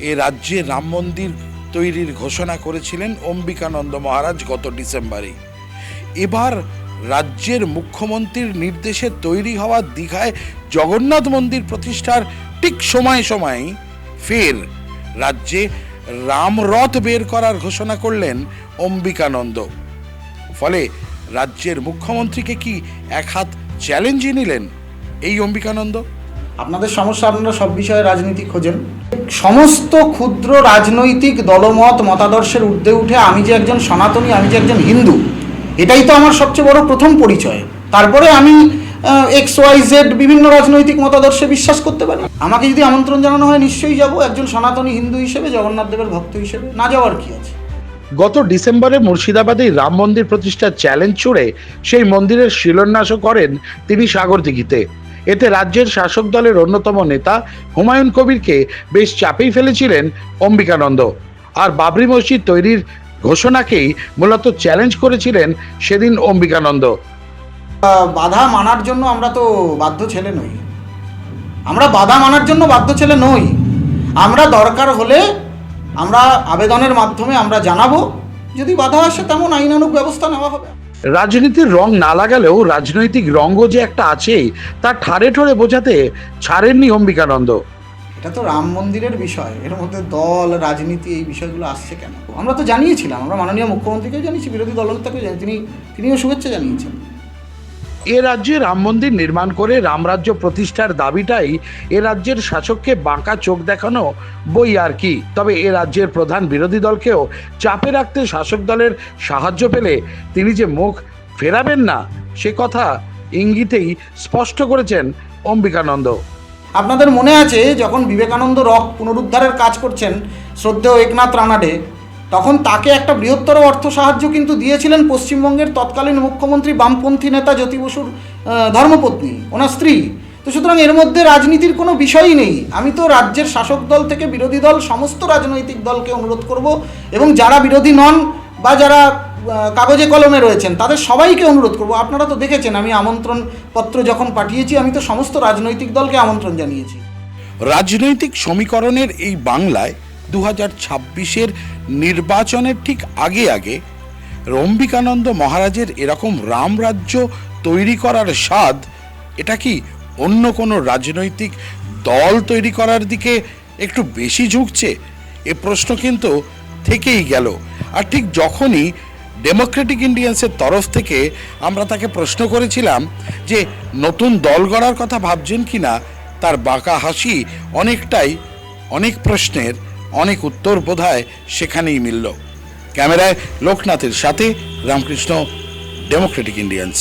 এ রাজ্যে রাম মন্দির তৈরির ঘোষণা করেছিলেন অম্বিকানন্দ মহারাজ গত ডিসেম্বরে এবার রাজ্যের মুখ্যমন্ত্রীর নির্দেশে তৈরি হওয়া দীঘায় জগন্নাথ মন্দির প্রতিষ্ঠার ঠিক সময় সময় ফের রাজ্যে রামরথ বের করার ঘোষণা করলেন অম্বিকানন্দ। ফলে রাজ্যের মুখ্যমন্ত্রীকে কি এক হাত চ্যালেঞ্জই নিলেন এই অম্বিকানন্দ? আপনাদের সমস্যা, আপনারা সব বিষয়ে রাজনীতি খোঁজেন। সমস্ত ক্ষুদ্র রাজনৈতিক দলমত, মতাদর্শের ঊর্ধ্বে উঠে আমি যে একজন সনাতনী, আমি যে একজন হিন্দু, এটাই তো আমার সবচেয়ে বড় প্রথম পরিচয়। তারপরে আমি এক্স ওয়াই জেড বিভিন্ন রাজনৈতিক মতাদর্শে বিশ্বাস করতে পারি। আমাকে যদি আমন্ত্রণ জানানো হয়, নিশ্চয়ই যাব একজন সনাতনী হিন্দু হিসেবে, জগন্নাথ দেবের ভক্ত হিসেবে। না যাওয়ার কি আছে? গত ডিসেম্বরে মুর্শিদাবাদে রাম মন্দির প্রতিষ্ঠার চ্যালেঞ্জ ছুড়ে সেই মন্দিরের শিলান্যাসও করেন তিনি সাগরদিঘিতে। এতে রাজ্যের শাসক দলের অন্যতম নেতা হুমায়ুন কবিরকে বেশ চাপেই ফেলেছিলেন অম্বিকানন্দ। আর বাবরি মসজিদ তৈরির ঘোষণাকেই মূলত চ্যালেঞ্জ করেছিলেন সেদিন অম্বিকানন্দ। বাধা মানার জন্য আমরা তো বাধ্য ছেলে নই। আমরা বাধা মানার জন্য বাধ্য ছেলে নই। আমরা দরকার হলে আমরা আবেদনের মাধ্যমে আমরা জানাব। যদি বাধা আসে তেমন আইনানুগ ব্যবস্থা নেওয়া হবে। রাজনীতির রং না লাগালেও রাজনৈতিক রঙও যে একটা আছেই তা ঠারে ঠোরে বোঝাতে ছাড়েননি অম্বিকানন্দ। এটা তো রাম মন্দিরের বিষয়। এর মধ্যে দল, রাজনীতি, এই বিষয়গুলো আসছে কেন? আমরা তো জানিয়েছিলাম, আমরা মাননীয় মুখ্যমন্ত্রীকেও জানিয়েছি, বিরোধী দলনেতাকেও জানি তিনি, তিনিও শুভেচ্ছা জানিয়েছেন। এ রাজ্যে রাম মন্দির নির্মাণ করে রামরাজ্য প্রতিষ্ঠার দাবিটাই এ রাজ্যের শাসককে বাঁকা চোখ দেখানো বই আর কি। তবে এ রাজ্যের প্রধান বিরোধী দলকেও চাপে রাখতে শাসক দলের সাহায্য পেলে তিনি যে মুখ ফেরাবেন না, সে কথা ইঙ্গিতেই স্পষ্ট করেছেন অম্বিকানন্দ। আপনাদের মনে আছে, যখন বিবেকানন্দ রক পুনরুদ্ধারের কাজ করছেন, শ্রদ্ধেয় একনাথ রানাডে তখন তাকে একটা বৃহত্তর অর্থ সাহায্য কিন্তু দিয়েছিলেন পশ্চিমবঙ্গের তৎকালীন মুখ্যমন্ত্রী বামপন্থী নেতা জ্যোতি বসুর ধর্মপত্নী, ওনার স্ত্রী। তো সুতরাং এর মধ্যে রাজনীতির কোনো বিষয়ই নেই। আমি তো রাজ্যের শাসক দল থেকে বিরোধী দল, সমস্ত রাজনৈতিক দলকে অনুরোধ করব এবং যারা বিরোধী নন বা যারা কাগজে কলমে রয়েছেন, তাদের সবাইকে অনুরোধ করব। আপনারা তো দেখেছেন, আমি আমন্ত্রণ পত্র যখন পাঠিয়েছি, আমি তো সমস্ত রাজনৈতিক দলকে আমন্ত্রণ জানিয়েছি। রাজনৈতিক সমীকরণের এই বাংলায় দু হাজার ছাব্বিশের নির্বাচনের ঠিক আগে আগে রম্বিকানন্দ মহারাজের এরকম রামরাজ্য তৈরি করার স্বাদ, এটা কি অন্য কোনো রাজনৈতিক দল তৈরি করার দিকে একটু বেশি ঝুঁকছে? এ প্রশ্ন কিন্তু থেকেই গেল। আর ঠিক যখনই ডেমোক্রেটিক ইন্ডিয়ান্সের তরফ থেকে আমরা তাকে প্রশ্ন করেছিলাম যে, নতুন দল গড়ার কথা ভাবছেন কি না তার বাঁকা হাসি অনেকটাই, অনেক প্রশ্নের অনেক উত্তর বোধহয় সেখানেই মিলল। ক্যামেরায় লোকনাথের সাথে রামকৃষ্ণ ডেমোক্রেটিক ইন্ডিয়ান্স